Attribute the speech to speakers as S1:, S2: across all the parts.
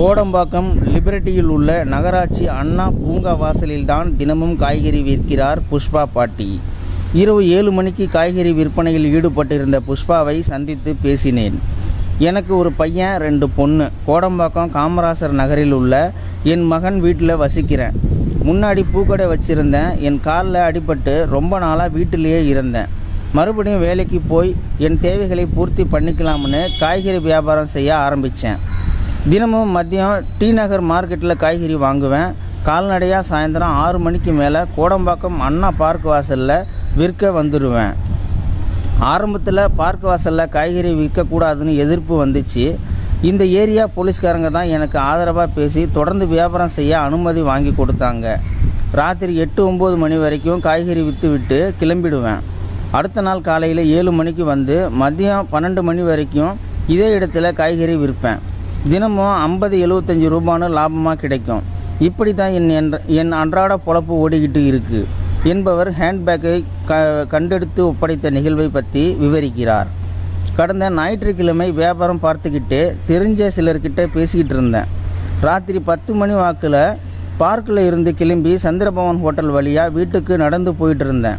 S1: கோடம்பாக்கம் லிபர்ட்டியில் உள்ள நகராட்சி அண்ணா பூங்கா வாசலில்தான் தினமும் காய்கறி விற்கிறார் புஷ்பா பாட்டி. இரவு ஏழு மணிக்கு காய்கறி விற்பனையில் ஈடுபட்டிருந்த புஷ்பாவை சந்தித்து பேசினேன். எனக்கு ஒரு பையன் ரெண்டு பொண்ணு. கோடம்பாக்கம் காமராசர் நகரில் உள்ள என் மகன் வீட்டில் வசிக்கிறேன். முன்னாடி பூக்கடை வச்சுருந்தேன். என் காலில் அடிபட்டு ரொம்ப நாளாக வீட்டிலேயே இருந்தேன். மறுபடியும் வேலைக்கு போய் என் தேவைகளை பூர்த்தி பண்ணிக்கலாம்னு காய்கறி வியாபாரம் செய்ய ஆரம்பித்தேன் தினமும் மதியம் டி நகர் மார்க்கெட்டில் காய்கறி வாங்குவேன். கால்நடையாக சாயந்தரம் ஆறு மணிக்கு மேலே கோடம்பாக்கம் அண்ணா பார்க் வாசலில் விற்க வந்துடுவேன் ஆரம்பத்தில் பார்க் வாசலில் காய்கறி விற்கக்கூடாதுன்னு எதிர்ப்பு வந்துச்சு. இந்த ஏரியா போலீஸ்காரங்க தான் எனக்கு ஆதரவாக பேசி தொடர்ந்து வியாபாரம் செய்ய அனுமதி வாங்கி கொடுத்தாங்க. ராத்திரி எட்டு ஒம்பது மணி வரைக்கும் காய்கறி விற்று விட்டு கிளம்பிடுவேன். அடுத்த நாள் காலையில் ஏழு மணிக்கு வந்து மதியம் பன்னெண்டு மணி வரைக்கும் இதே இடத்துல காய்கறி விற்பேன். தினமும் ஐம்பது எழுபத்தஞ்சி ரூபான்னு லாபமாக கிடைக்கும். இப்படி தான் என் என் என் அன்றாட பொழப்பு ஓடிக்கிட்டு இருக்குது என்பவர் ஹேண்ட்பேக்கை க கண்டெடுத்து ஒப்படைத்த நிகழ்வை பற்றி விவரிக்கிறார். கடந்த ஞாயிற்றுக்கிழமை வியாபாரம் பார்த்துக்கிட்டு தெரிஞ்ச சிலர்கிட்ட பேசிக்கிட்டு இருந்தேன். ராத்திரி பத்து மணி வாக்கில் பார்க்கில் இருந்து கிளம்பி சந்திரபவன் ஹோட்டல் வழியாக வீட்டுக்கு நடந்து போயிட்டு இருந்தேன்.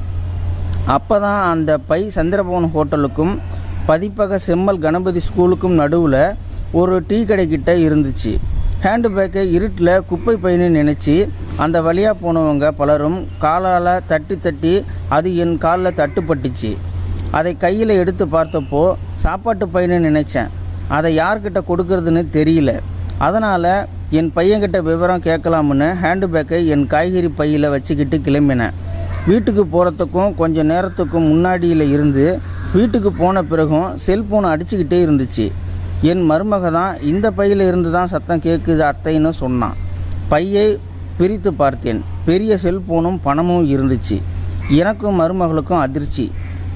S1: அப்போ தான் அந்த பை சந்திரபவன் ஹோட்டலுக்கும் பதிப்பக செம்மல் கணபதி ஸ்கூலுக்கும் நடுவில் ஒரு டீ கடைக்கிட்ட இருந்துச்சு. ஹேண்டு பேக்கை இருட்டில் குப்பை பையனு நினச்சி அந்த வழியாக போனவங்க பலரும் காலால் தட்டி தட்டி அது என் காலில் தட்டுப்பட்டுச்சு. அதை கையில் எடுத்து பார்த்தப்போ சாப்பாட்டு பையனு நினச்சேன். அதை யார்கிட்ட கொடுக்கறதுன்னு தெரியல. அதனால் என் பையன்கிட்ட விவரம் கேட்கலாம்னு ஹேண்டு பேக்கை என் காய்கறி பையில் வச்சுக்கிட்டு கிளம்பினேன். வீட்டுக்கு போகிறதுக்கும் கொஞ்சம் நேரத்துக்கும் முன்னாடியில் இருந்து வீட்டுக்கு போன பிறகும் செல்ஃபோன் அடிச்சுக்கிட்டே இருந்துச்சு. என் மருமக தான் இந்த பையில் இருந்து தான் சத்தம் கேட்குது அத்தைன்னு சொன்னான். பையை பிரித்து பார்த்தேன். பெரிய செல்ஃபோனும் பணமும் இருந்துச்சு. எனக்கும் மருமகளுக்கும் அதிர்ச்சி.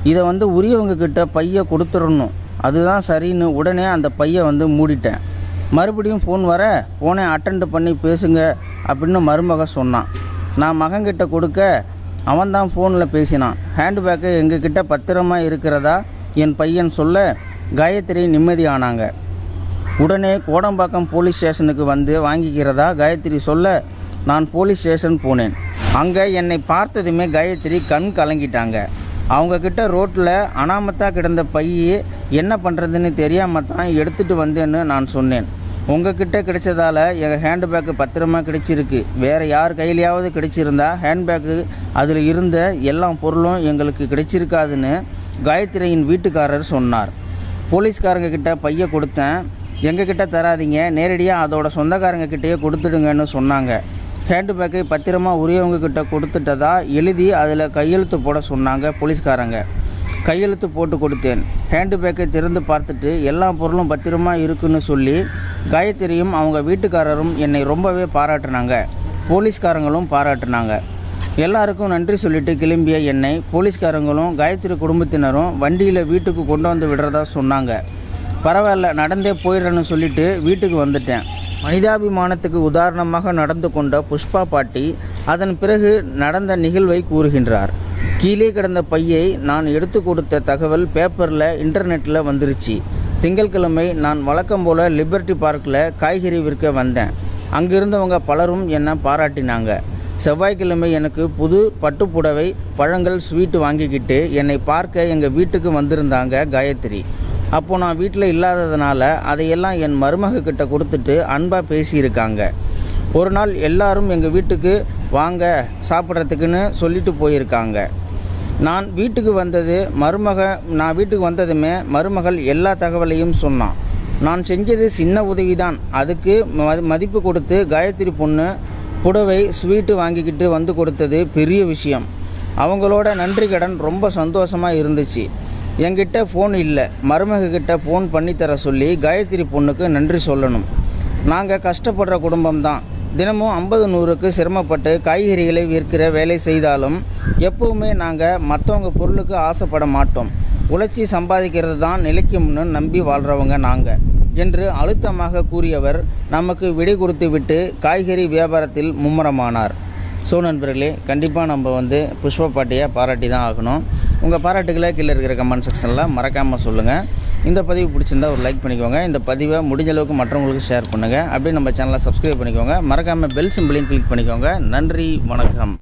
S1: இதை வந்து உரியவங்க கிட்ட பையை கொடுத்துடணும். அதுதான் சரின்னு உடனே அந்த பையை வந்து மூடிட்டேன். மறுபடியும் ஃபோன் வர ஃபோனை அட்டெண்ட் பண்ணி பேசுங்க அப்படின்னு மருமக சொன்னான். நான் மகன்கிட்ட கொடுக்க அவன் தான் ஃபோனில் பேசினான். ஹேண்ட்பேக்கு எங்ககிட்ட பத்திரமா இருக்கிறதா? என் பையன் சொல்ல காயத்ரி நிம்மதியானாங்க. உடனே கோடம்பாக்கம் போலீஸ் ஸ்டேஷனுக்கு வந்து வாங்கிக்கிறதா காயத்ரி சொல்ல நான் போலீஸ் ஸ்டேஷன் போனேன். அங்கே என்னை பார்த்ததுமே காயத்ரி கண் கலங்கிட்டாங்க. அவங்கக்கிட்ட ரோட்டில் அனாமத்தாக கிடந்த பையை என்ன பண்ணுறதுன்னு தெரியாமல் தான் எடுத்துகிட்டு வந்தேன்னு நான் சொன்னேன். உங்ககிட்ட கிடைச்சதால எங்கள் ஹேண்ட்பேக்கு பத்திரமா கிடைச்சிருக்கு. வேறு யார் கையிலையாவது கிடைச்சிருந்தா ஹேண்ட்பேக்கு அதில் இருந்த எல்லா பொருளும் எங்களுக்கு கிடைச்சிருக்காதுன்னு காயத்ரியின் வீட்டுக்காரர் சொன்னார். போலீஸ்காரங்க கிட்ட பைய கொடுத்தேன். எங்ககிட்ட தராதீங்க. நேரடியாக அதோட சொந்தக்காரங்க கிட்டேயே கொடுத்துடுங்கன்னு சொன்னாங்க. ஹேண்ட்பேக்கை பத்திரமா உரியவங்கக்கிட்ட கொடுத்துட்டதா எழுதி அதில் கையெழுத்து போட சொன்னாங்க போலீஸ்காரங்க. கையெழுத்து போட்டு கொடுத்தேன். ஹேண்ட்பேக்கை திறந்து பார்த்துட்டு எல்லா பொருளும் பத்திரமா இருக்குன்னு சொல்லி காயத்ரியும் அவங்க வீட்டுக்காரரும் என்னை ரொம்பவே பாராட்டினாங்க. போலீஸ்காரங்களும் பாராட்டினாங்க. எல்லாருக்கும் நன்றி சொல்லிட்டு கிளம்பிய என்னை போலீஸ்காரங்களும் காயத்ரி குடும்பத்தினரும் வண்டியில் வீட்டுக்கு கொண்டு வந்து விடுறதா சொன்னாங்க. பரவாயில்ல நடந்தே போயிடுறேன்னு சொல்லிட்டு வீட்டுக்கு வந்துட்டேன். மனிதாபிமானத்துக்கு உதாரணமாக நடந்து கொண்ட புஷ்பா பாட்டி அதன் பிறகு நடந்த நிகழ்வை கூறுகின்றார். கீழே கிடந்த பையை நான் எடுத்து கொடுத்த தகவல் பேப்பரில் இன்டர்நெட்டில் வந்துருச்சு. திங்கட்கிழமை நான் வழக்கம் போல் லிபர்ட்டி பார்க்கில் காய்கறி விற்க வந்தேன். அங்கிருந்தவங்க பலரும் என்னை பாராட்டினாங்க. செவ்வாய்க்கிழமை எனக்கு புது பட்டுப்புடவை பழங்கள் ஸ்வீட்டு வாங்கிக்கிட்டு என்னை பார்க்க எங்கள் வீட்டுக்கு வந்திருந்தாங்க காயத்ரி. அப்போது நான் வீட்டில் இல்லாததுனால அதையெல்லாம் என் மருமகக்கிட்ட கொடுத்துட்டு அன்பாக பேசியிருக்காங்க. ஒரு நாள் எல்லாரும் எங்கள் வீட்டுக்கு வாங்க சாப்பிட்றதுக்குன்னு சொல்லிட்டு போயிருக்காங்க. நான் வீட்டுக்கு வந்தது மருமக நான் வீட்டுக்கு வந்ததுமே மருமகள் எல்லா தகவலையும் சொன்னான். நான் செஞ்சது சின்ன உதவி தான் அதுக்கு ம- மதிப்பு கொடுத்து காயத்ரி பொண்ணு புடவை ஸ்வீட்டு வாங்கிக்கிட்டு வந்து கொடுத்தது பெரிய விஷயம். அவங்களோட நன்றி கடன் ரொம்ப சந்தோஷமாக இருந்துச்சு. என்கிட்ட ஃபோன் இல்லை. மருமகக்கிட்ட ஃபோன் பண்ணித்தர சொல்லி காயத்ரி பொண்ணுக்கு நன்றி சொல்லணும். நாங்கள் கஷ்டப்படுற குடும்பம் தான். தினமும் ஐம்பது நூறுக்கு சிரமப்பட்டு காய்கறிகளை விற்கிற வேலை செய்தாலும் எப்பவுமே நாங்கள் மற்றவங்க பொருளுக்கு ஆசைப்பட மாட்டோம். உழைச்சி சம்பாதிக்கிறது தான் நிலைக்கும்னு நம்பி வாழ்கிறவங்க நாங்கள் என்று அழுத்தமாக கூறியவர் நமக்கு விடை கொடுத்து விட்டு காய்கறி வியாபாரத்தில் மும்முரமானார். ஸோ நண்பர்களே கண்டிப்பாக நம்ம வந்து புஷ்ப பாட்டியை பாராட்டி தான் ஆகணும். உங்கள் பாராட்டுகளை கீழே இருக்கிற கமெண்ட் செக்ஷனில் மறக்காமல் சொல்லுங்கள் இந்த பதிவு பிடிச்சிருந்தா ஒரு லைக் பண்ணிக்கோங்க. இந்த பதிவை முடிஞ்ச அளவுக்கு மற்றவங்களுக்கு ஷேர் பண்ணுங்கள் அப்படியே நம்ம சேனலை சப்ஸ்கிரைப் பண்ணிக்கோங்க. மறக்காமல் பெல் சிம்பிளையும் கிளிக் பண்ணிக்கோங்க. நன்றி வணக்கம்.